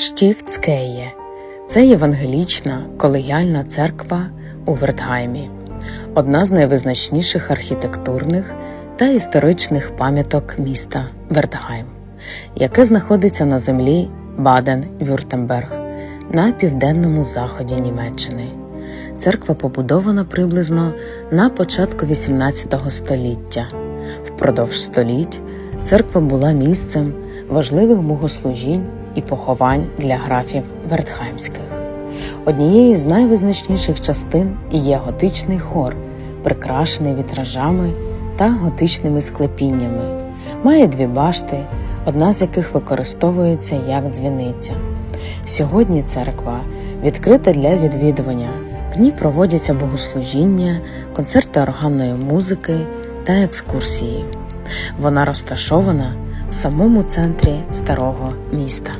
Штіфтскеє це євангелічна колегіальна церква у Вертгаймі, одна з найвизначніших архітектурних та історичних пам'яток міста Вертгайм, яке знаходиться на землі Баден-Вюртемберг на південному заході Німеччини. Церква побудована приблизно на початку XVIII століття. Впродовж століть церква була місцем важливих богослужінь і поховань для графів Вертхаймських. Однією з найвизначніших частин є готичний хор, прикрашений вітражами та готичними склепіннями. Має дві башти, одна з яких використовується як дзвіниця. Сьогодні церква відкрита для відвідування. В ній проводяться богослужіння, концерти органної музики та екскурсії. Вона розташована в самому центрі старого міста.